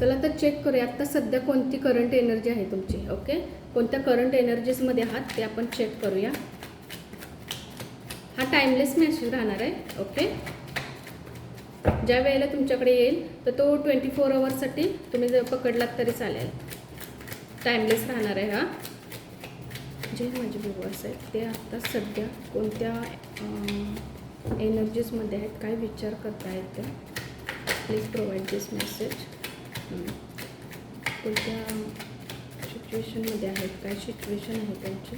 चला तर चेक करूया. आत्ता सध्या कोणती करंट एनर्जी आहे तुमची? ओके कोणत्या करंट एनर्जीजमध्ये आहात ते आपण चेक करूया. हा टाईमलेस मेसेज राहणार आहे. ओके ज्या वेळेला तुमच्याकडे येईल तर तो ट्वेंटी फोर आवर्ससाठी तुम्ही जर पकडलात तरी चालेल. टाईमलेस राहणार आहे हा. जे माझे व्ह्युअर्स आहेत ते आत्ता सध्या कोणत्या एनर्जीजमध्ये आहेत काय विचार करतायत ते प्लीज प्रोव्हाइड दिस मेसेज कोणत्या सिच्युएशनमध्ये आहेत? काय सिच्युएशन आहे त्यांची?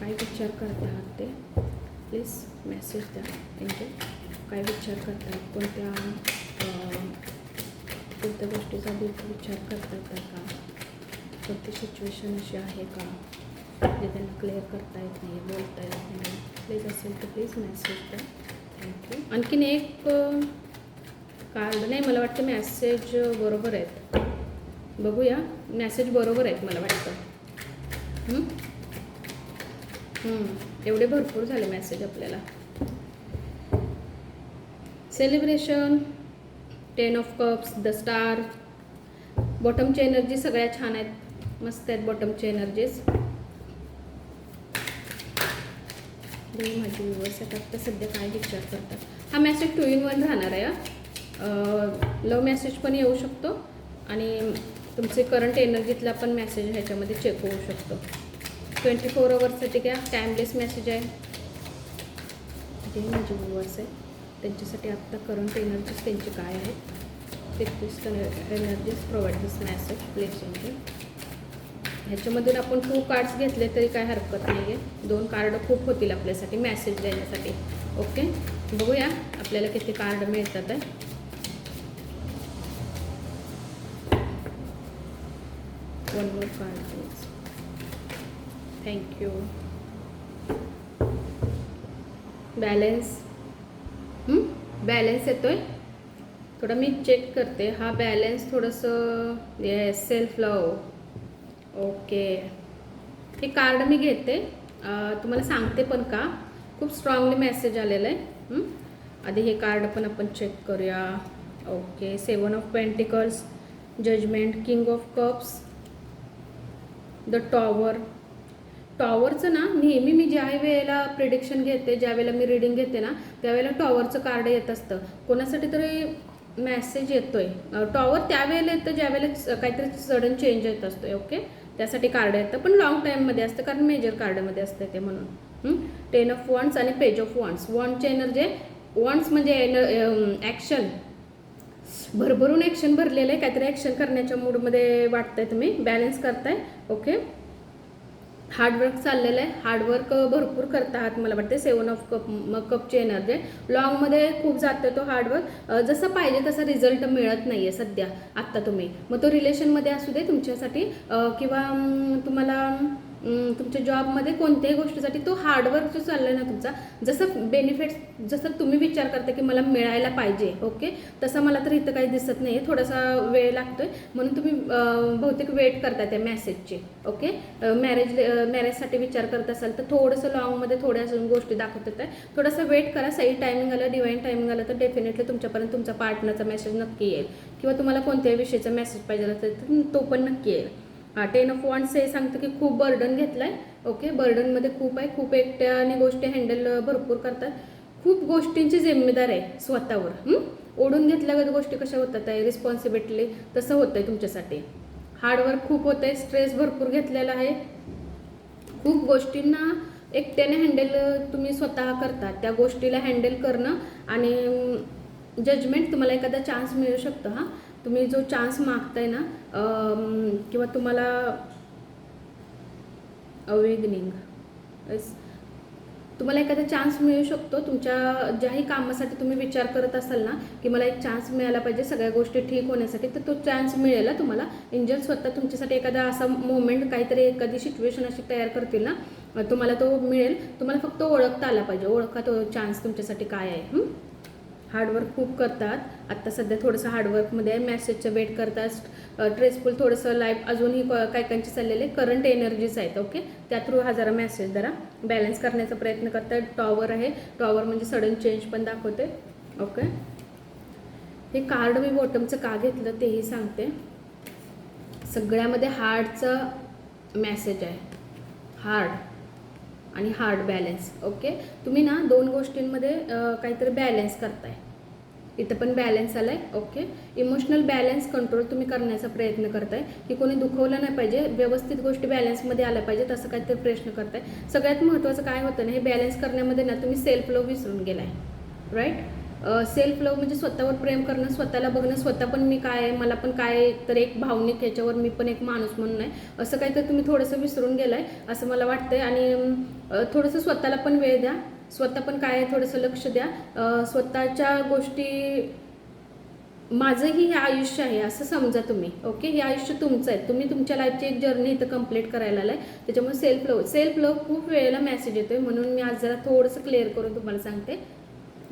काय विचार करत आहात ते? प्लीज मेसेज द्या त्यांचे. काय विचार करतात कोणत्या कोणत्या गोष्टीचा बिलकुल विचार करतात का? कोणती सिच्युएशन अशी आहे का? जे त्यांना क्लिअर करता येत नाही बोलता येत नाही. प्लीज असेल तर प्लीज मेसेज द्या. थँक्यू आणखीन एक कार्ड नाही मला वाटतं मॅसेज बरोबर आहेत. बघूया. मॅसेज बरोबर आहेत मला वाटतं. एवढे भरपूर झाले मॅसेज आपल्याला. Celebration ten of cups the star बॉटमची energy सगळ्या छान आहेत. मस्त आहेत बॉटमची एनर्जीज माझी व्यूवर्स आता सध्या काय विचार करतात. हा मॅसेज टू इन वन राहणार आहे लव मेसेज पण येऊ शकतो आणि तुमचे करंट एनर्जीतला पण मेसेज ह्याच्यामध्ये चेक होऊ शकतो. ट्वेंटी फोर आवर्ससाठी काय टाईमलेस मेसेज आहे. जे माझे व्ह्युअर्स आहेत त्यांच्यासाठी आत्ता करंट एनर्जीज त्यांचे काय आहेत ते please energies provide this message placing ह्याच्यामधून आपण टू कार्ड्स घेतले तरी काय हरकत नाही आहे दोन कार्ड खूप होतील आपल्यासाठी मेसेज देण्यासाठी. ओके बघूया आपल्याला किती कार्ड मिळतात आहे. One more card please balance balance balance येतोय? थोडं मी चेक करते. हा बॅलेन्स थोडंसं येस सेल्फ लव ओके हे कार्ड मी घेते. तुम्हाला सांगते पण का? खूप स्ट्रॉंगली मेसेज आलेला आहे. आधी हे कार्ड पण आपण चेक करूया. Okay seven of pentacles judgement king of cups the tower टॉवरचं ना नेहमी मी ज्या वेळेला प्रिडिक्शन घेते ज्या वेळेला मी रिडिंग घेते ना त्यावेळेला टॉवरचं कार्ड येत असतं. कोणासाठी तरी मेसेज येतोय. टॉवर त्यावेळेला येतं ज्यावेळेला काहीतरी सडन चेंज येत असतोय ओके त्यासाठी कार्ड येतं. पण लॉंग टाईममध्ये असतं कारण मेजर कार्डमध्ये असतं ते म्हणून. टेन ऑफ वॉन्ट्स आणि पेज ऑफ वॉन्ट्स वॉन्टचे एनर्जी वॉन्ट्स म्हणजे एन ॲक्शन भरभरून ॲक्शन भरलेलं आहे. काहीतरी ॲक्शन करण्याच्या मूडमध्ये वाटतंय तुम्ही. बॅलन्स करताय. ओके हार्डवर्क चाललेलं आहे. हार्डवर्क भरपूर करता आहात मला वाटते सेवन ऑफ कप मग कपची एनर्जी लॉंगमध्ये खूप जातो तो हार्डवर्क जसं पाहिजे तसा रिझल्ट मिळत नाही आहे सध्या आत्ता तुम्ही. मग तो रिलेशनमध्ये असू दे तुमच्यासाठी. किंवा तुम्हाला तुमच्या जॉबमध्ये कोणत्याही गोष्टीसाठी तो हार्डवर्क जो चालला आहे ना तुमचा जसं बेनिफिट्स जसं तुम्ही विचार करता की मला मिळायला पाहिजे ओके तसं मला तर इथं काही दिसत नाही आहे थोडासा वेळ लागतोय. म्हणून तुम्ही बहुतेक वेट करता त्या मेसेजचे ओके मॅरेज मॅरेजसाठी विचार करत असाल तर थोडंसं लॉंगमध्ये थोड्या अजून गोष्टी दाखवत आहे थोडंसं वेट करा सही टायमिंग आलं डिवाईन टायमिंग आलं तर डेफिनेटली तुमच्यापर्यंत तुमचा पार्टनरचा मेसेज नक्की येईल. किंवा तुम्हाला कोणत्याही विषयाचा मेसेज पाहिजे असेल तर तो पण नक्की येईल. हा टेन ऑफ वॉन्ट्स हे सांगतं की खूप बर्डन घेतलं आहे ओके बर्डनमध्ये खूप आहे. खूप एकट्याने गोष्टी हँडल भरपूर करतात. खूप गोष्टींची जिम्मेदार आहे स्वतःवर. ओढून घेतल्यागत गोष्टी कशा होतात? आहे रिस्पॉन्सिबिलिटी तसं होतं आहे तुमच्यासाठी हार्डवर्क खूप होतं आहे स्ट्रेस भरपूर घेतलेला आहे. खूप गोष्टींना एकट्याने हँडल तुम्ही स्वतः करता त्या गोष्टीला हँडल करणं आणि जजमेंट तुम्हाला एखादा चान्स मिळू शकतो हां. तुम्ही जो चान्स मागताय ना किंवा तुम्हाला अवेगनिंग तुम्हाला एखादा चान्स मिळू शकतो. तुमच्या ज्याही कामासाठी तुम्ही विचार करत असाल ना की मला एक चान्स मिळाला पाहिजे सगळ्या गोष्टी ठीक होण्यासाठी तर तो चान्स मिळेल तुम्हाला. इंजन स्वतः तुमच्यासाठी एखादा असा मोमेंट काहीतरी एखादी सिच्युएशन अशी तयार करतील ना तुम्हाला तो मिळेल. तुम्हाला फक्त ओळखता आला पाहिजे. ओळखा तो चान्स तुमच्यासाठी काय आहे. हं? हार्डवर्क खूप करतात. आत्ता सध्या थोडंसं हार्डवर्कमध्ये आहे मॅसेजचं वेट करतात. स्ट्रेसफुल थोडंसं लाईफ अजूनही क- काही काहींचे चाललेले करंट एनर्जीज आहेत ओके त्या थ्रू हा जरा मॅसेज जरा बॅलन्स करण्याचा प्रयत्न करतात. टॉवर आहे. टॉवर म्हणजे सडन चेंज पण दाखवते ओके हे कार्ड मी बॉटमचं का घेतलं तेही सांगते. सगळ्यामध्ये हार्डचं मॅसेज आहे. हार्ड आणि हार्ड बॅलन्स ओके तुम्ही ना दोन गोष्टींमध्ये काहीतरी बॅलन्स करताय. इथं पण बॅलन्स आलाय. ओके इमोशनल बॅलन्स कंट्रोल तुम्ही करण्याचा प्रयत्न करताय. की कोणी दुखवलं नाही पाहिजे व्यवस्थित गोष्टी बॅलन्समध्ये आल्या पाहिजेत असं काहीतरी प्रश्न करताय. सगळ्यात महत्त्वाचं काय होतं ना हे बॅलन्स करण्यामध्ये ना तुम्ही सेल्फ लव विसरून गेलाय. राईट सेल्फ लव म्हणजे स्वतःवर प्रेम करणं स्वतःला बघणं स्वतः पण मी काय आहे मला पण काय तर एक भावनिक ह्याच्यावर मी पण एक माणूस म्हणून आहे. असं काहीतरी तुम्ही थोडंसं विसरून गेलाय असं मला वाटतंय. आणि थोडंसं स्वतःला पण वेळ द्या. स्वतः पण काय आहे थोडंसं लक्ष द्या. स्वतःच्या गोष्टी माझंही हे आयुष्य आहे असं समजा तुम्ही ओके? हे आयुष्य तुमचं आहे. तुम्ही तुमच्या लाईफची एक जर्नी इथं कंप्लीट करायला आलाय. त्याच्यामुळे सेल्फ लव सेल्फ लव खूप वेळेला मेसेज येतोय. म्हणून मी आज जरा थोडंसं क्लिअर करून तुम्हाला सांगते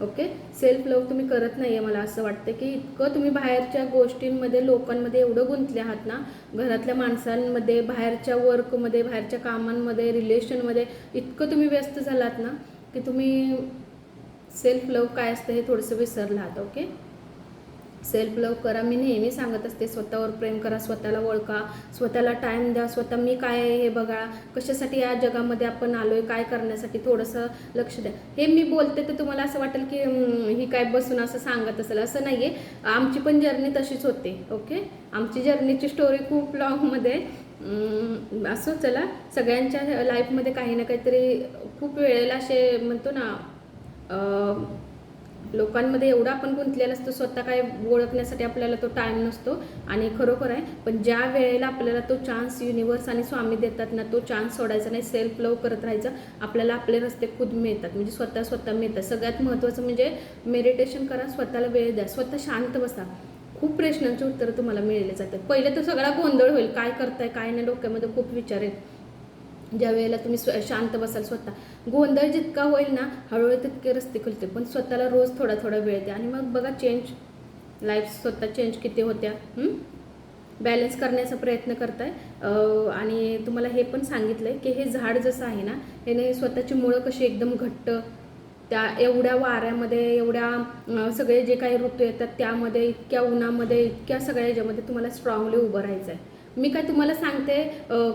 ओके? सेल्फ लव तुम्ही करत नाही आहे मला असं वाटतं की इतकं तुम्ही बाहेरच्या गोष्टींमध्ये लोकांमध्ये एवढं गुंतले आहात ना? घरातल्या माणसांमध्ये बाहेरच्या वर्कमध्ये बाहेरच्या कामांमध्ये रिलेशनमध्ये इतकं तुम्ही व्यस्त झालात ना? की तुम्ही सेल्फ लव काय असतं हे थोडंसं विसरला आहात ओके सेल्फ लव करा. मी नेहमी सांगत असते स्वतःवर प्रेम करा स्वतःला ओळखा स्वतःला टाईम द्या स्वतः मी काय आहे हे बघा. कशासाठी या जगामध्ये आपण आलो आहे काय करण्यासाठी थोडंसं लक्ष द्या. हे मी बोलते तर तुम्हाला असं वाटेल की ही काय बसून असं सांगत असेल. असं नाही आहे आमची पण जर्नी तशीच होते ओके आमची जर्नीची स्टोरी खूप लॉंगमध्ये आहे असो चला सगळ्यांच्या लाईफमध्ये काही ना काहीतरी खूप वेळेला असे म्हणतो ना लोकांमध्ये एवढा आपण गुंतलेला असतो स्वतः काय ओळखण्यासाठी आपल्याला तो टाईम नसतो आणि खरोखर आहे. पण ज्या वेळेला आपल्याला तो चान्स युनिवर्स आणि स्वामी देतात ना तो चान्स सोडायचा नाही सेल्फ लव करत राहायचं आपल्याला आपले रस्ते खुद मिळतात. म्हणजे स्वतः स्वतः मिळतात. सगळ्यात महत्त्वाचं म्हणजे मेडिटेशन करा स्वतःला वेळ द्या. स्वतः शांत बसा. खूप प्रश्नांची उत्तरं तुम्हाला मिळले जातात. पहिले तर सगळा गोंधळ होईल. काय करताय काय नाही डोक्यामध्ये खूप विचार आहेत. ज्या वेळेला तुम्ही स्व शांत बसाल स्वतः. गोंधळ जितका होईल ना हळूहळू तितके रस्ते खुलते पण स्वतःला रोज थोडा थोडा वेळ द्या. आणि मग बघा चेंज लाईफ स्वतः चेंज किती होत्या बॅलन्स करण्याचा प्रयत्न करताय. आणि तुम्हाला हे पण सांगितलं आहे की हे झाड जसं आहे ना याने स्वतःची मुळं कशी एकदम घट्ट त्या एवढ्या वाऱ्यामध्ये एवढ्या सगळे जे काही ऋतू येतात त्यामध्ये इतक्या उन्हामध्ये इतक्या सगळ्या याच्यामध्ये तुम्हाला स्ट्रॉंगली उभं राहायचं आहे मी काय तुम्हाला सांगते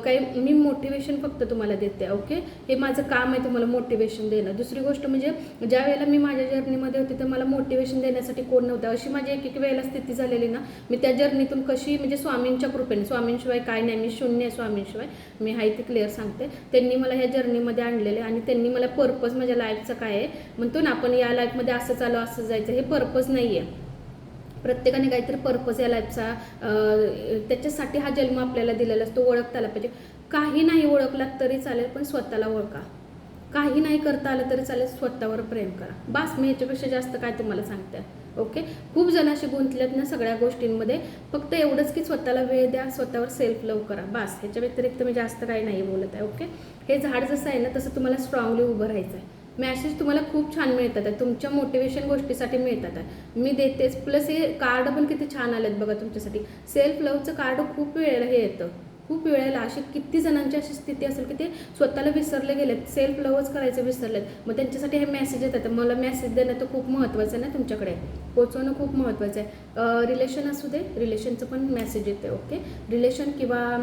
काही मी मोटिवेशन फक्त तुम्हाला देते ओके हे माझं काम आहे तुम्हाला मोटिवेशन देणं. दुसरी गोष्ट म्हणजे ज्या वेळेला मी माझ्या जर्नीमध्ये होते तर मला मोटिवेशन देण्यासाठी कोण नव्हतं. अशी माझी एक एक वेळेला स्थिती झालेली ना मी त्या जर्नीतून कशी म्हणजे स्वामींच्या कृपेने स्वामींशिवाय काय नाही मी शून्य आहे स्वामींशिवाय मी हाय ते क्लिअर सांगते. त्यांनी मला ह्या जर्नीमध्ये आणलेले आणि त्यांनी मला पर्पज माझ्या लाईफचं काय आहे म्हणतो ना आपण या लाईफमध्ये असं चालू असं जायचं हे पर्पज नाही आहे प्रत्येकाने काहीतरी पर्पज या लाईफचा त्याच्यासाठी हा जन्म आपल्याला दिलेला असतो ओळखता आला पाहिजे. काही नाही ओळखला तरी चालेल पण स्वतःला ओळखा. काही नाही करता आलं तरी चालेल स्वतःवर प्रेम करा. बास मी ह्याच्यापेक्षा जास्त काय तुम्हाला सांगते? ओके? खूप जण असे गुंतल्यात ना सगळ्या गोष्टींमध्ये. फक्त एवढंच की स्वतःला वेळ द्या स्वतःवर सेल्फ लव करा. बास ह्याच्या व्यतिरिक्त मी जास्त काही नाही बोलत आहे ओके? हे झाड जसं आहे ना तसं तुम्हाला स्ट्रॉंगली उभं राहायचं आहे मॅसेज तुम्हाला खूप छान मिळतात तुमच्या मोटिवेशन गोष्टीसाठी मिळतात मी देतेच. प्लस हे कार्ड पण किती छान आलेत बघा तुमच्यासाठी. सेल्फ लवचं कार्ड खूप वेळेला हे येतं. खूप वेळेला अशी किती जणांची अशी स्थिती असेल की ते स्वतःला विसरले गेलेत. सेल्फ लवच करायचं विसरलेत. मग त्यांच्यासाठी हे मेसेज येतात मला मेसेज देणं तर खूप महत्त्वाचं आहे ना तुमच्याकडे. पोचवणं खूप महत्त्वाचं आहे. रिलेशन असू दे. रिलेशनचं पण मेसेज येते ओके रिलेशन किंवा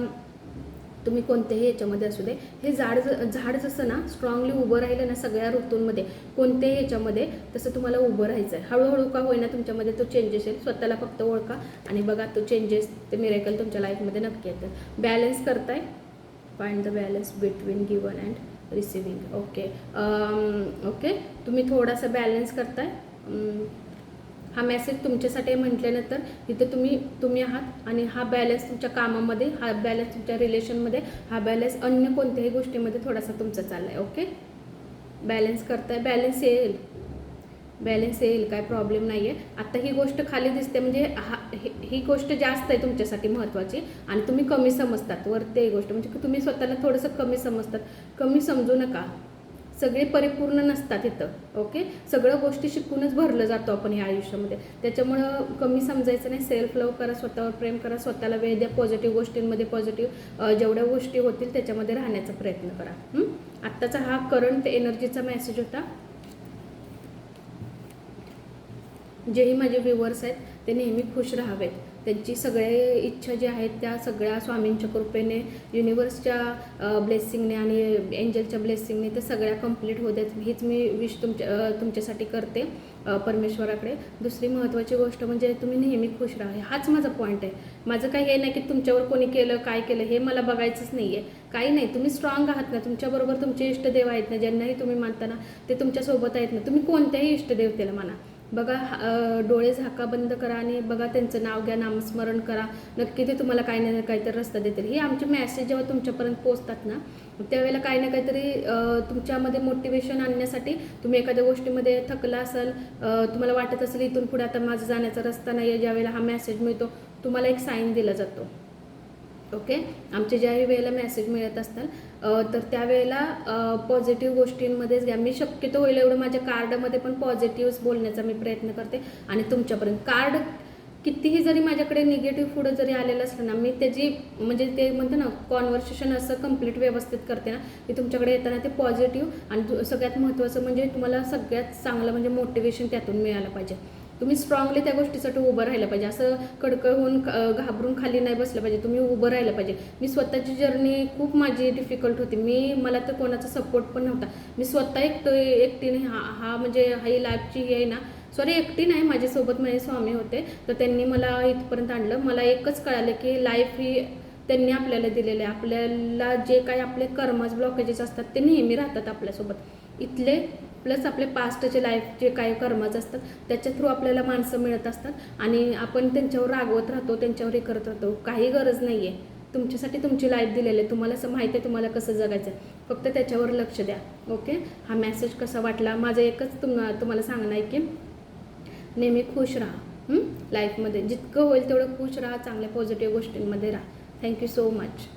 तुम्ही कोणत्याही याच्यामध्ये असू दे. हे झाड ज- झाड जसं ना स्ट्रॉंगली उभं राहिलं ना सगळ्या ऋतूंमध्ये कोणत्याही याच्यामध्ये तसं तुम्हाला उभं राहायचं आहे हळूहळू का होईना तुमच्यामध्ये तो चेंजेस येईल स्वतःला फक्त ओळखा आणि बघा तो चेंजेस ते मिरेकल तुमच्या लाईफमध्ये नक्की येतं. बॅलन्स करताय. Find the balance between given and receiving okay okay तुम्ही थोडासा बॅलन्स करताय. Um, हा मेसेज तुमच्यासाठी म्हटल्यानंतर इथं तुम्ही तुम्ही आहात आणि हा बॅलन्स तुमच्या कामामध्ये हा बॅलन्स तुमच्या रिलेशनमध्ये हा बॅलन्स अन्य कोणत्याही गोष्टीमध्ये थोडासा तुमचा चालला आहे ओके बॅलन्स करताय बॅलन्स येईल. बॅलन्स येईल काय प्रॉब्लेम नाही आहे आत्ता ही गोष्ट खाली दिसते म्हणजे हा ही- गोष्ट जास्त आहे तुमच्यासाठी महत्त्वाची आणि तुम्ही कमी समजतात वरती ही गोष्ट. म्हणजे तुम्ही स्वतःला थोडंसं कमी समजतात. कमी समजू नका. सगळे परिपूर्ण नसतात इथं ओके सगळं गोष्टी शिकूनच भरलं जातो आपण ह्या आयुष्यामध्ये. त्याच्यामुळं कमी समजायचं नाही सेल्फ लव करा स्वतःवर प्रेम करा स्वतःला वेळ द्या पॉझिटिव्ह गोष्टींमध्ये पॉझिटिव्ह जेवढ्या गोष्टी होतील त्याच्यामध्ये राहण्याचा प्रयत्न करा. आत्ताचा हा करंट एनर्जीचा मेसेज होता. जेही माझे व्ह्युअर्स आहेत ते नेहमी खुश राहावेत. त्यांची सगळे इच्छा ज्या आहेत त्या सगळ्या स्वामींच्या कृपेने युनिवर्सच्या ब्लेसिंगने आणि एंजलच्या ब्लेसिंगने ते सगळ्या कंप्लीट होत आहेत हीच मी विश तुमच्या तुमच्यासाठी करते परमेश्वराकडे. दुसरी महत्त्वाची गोष्ट म्हणजे तुम्ही नेहमी खुश राहा. हाच माझा पॉईंट आहे. माझं काही हे नाही की तुमच्यावर कोणी केलं काय केलं हे मला बघायचंच नाही आहे काही नाही. तुम्ही स्ट्रॉंग आहात ना. तुमच्याबरोबर तुमचे इष्टदेव आहेत ना. ज्यांनाही तुम्ही मानता ना ते तुमच्यासोबत आहेत ना. तुम्ही कोणत्याही इष्टदेवतेला माना बघा डोळे झाका बंद करा आणि बघा त्यांचं नाव घ्या नामस्मरण करा. नक्की ते तुम्हाला काही ना काहीतरी रस्ता देतील. हे आमचे मेसेज जेव्हा तुमच्यापर्यंत पोचतात ना त्यावेळेला काही ना काहीतरी तुमच्यामध्ये मोटिवेशन आणण्यासाठी तुम्ही एखाद्या गोष्टीमध्ये थकला असाल तुम्हाला वाटत असेल इथून पुढे आता माझा जाण्याचा रस्ता नाही आहे ज्यावेळेला हा मेसेज मिळतो तुम्हाला एक साईन दिला जातो. ओके? आमचे ज्याही वेळेला मेसेज मिळत असतात तर त्यावेळेला पॉझिटिव्ह गोष्टींमध्येच घ्या. मी शक्यतो होईल एवढं माझ्या कार्डमध्ये पण पॉझिटिव्ह बोलण्याचा मी प्रयत्न करते. आणि तुमच्यापर्यंत. कार्ड कितीही जरी माझ्याकडे निगेटिव्ह पुढं जरी आलेलं असलं ना मी त्याची म्हणजे ते म्हणते ना कॉन्व्हर्सेशन असं कंप्लीट व्यवस्थित करते ना की तुमच्याकडे येताना ते पॉझिटिव्ह आणि सगळ्यात महत्त्वाचं म्हणजे तुम्हाला सगळ्यात चांगलं म्हणजे मोटिवेशन त्यातून मिळालं पाहिजे. तुम्ही स्ट्रॉंगली त्या गोष्टीसाठी उभं राहिलं पाहिजे. असं कडकं होऊन घाबरून खाली नाही बसलं पाहिजे. तुम्ही उभं राहिलं पाहिजे. मी स्वतःची जर्नी खूप माझी डिफिकल्ट होती. मी मला तर कोणाचा सपोर्ट पण नव्हता. मी स्वतः एक एकटीने हा हा म्हणजे ही लाईफची ही आहे ना. सॉरी एकटी नाही. माझ्यासोबत माझे स्वामी होते. तर त्यांनी मला इथपर्यंत आणलं. मला एकच कळालं की लाईफ ही त्यांनी आपल्याला दिलेलं आहे. आपल्याला जे काही आपले कर्मज ब्लॉकेजेस असतात ते नेहमी राहतात आपल्यासोबत. इथले प्लस आपले पास्टचे लाईफ जे काही कर्मच असतात त्याच्या थ्रू आपल्याला माणसं मिळत असतात. आणि आपण त्यांच्यावर रागवत राहतो त्यांच्यावर हे करत राहतो. काही गरज नाही आहे तुमच्यासाठी तुमची लाईफ दिलेली आहे. तुम्हाला असं माहिती आहे तुम्हाला कसं जगायचं आहे. फक्त त्याच्यावर लक्ष द्या. ओके हा मेसेज कसा वाटला? माझं एकच तुम तुम्हाला सांगणं आहे की नेहमी खुश राहा. लाईफमध्ये जितकं होईल तेवढं खुश राहा. चांगल्या पॉझिटिव्ह गोष्टींमध्ये राहा. Thank you so much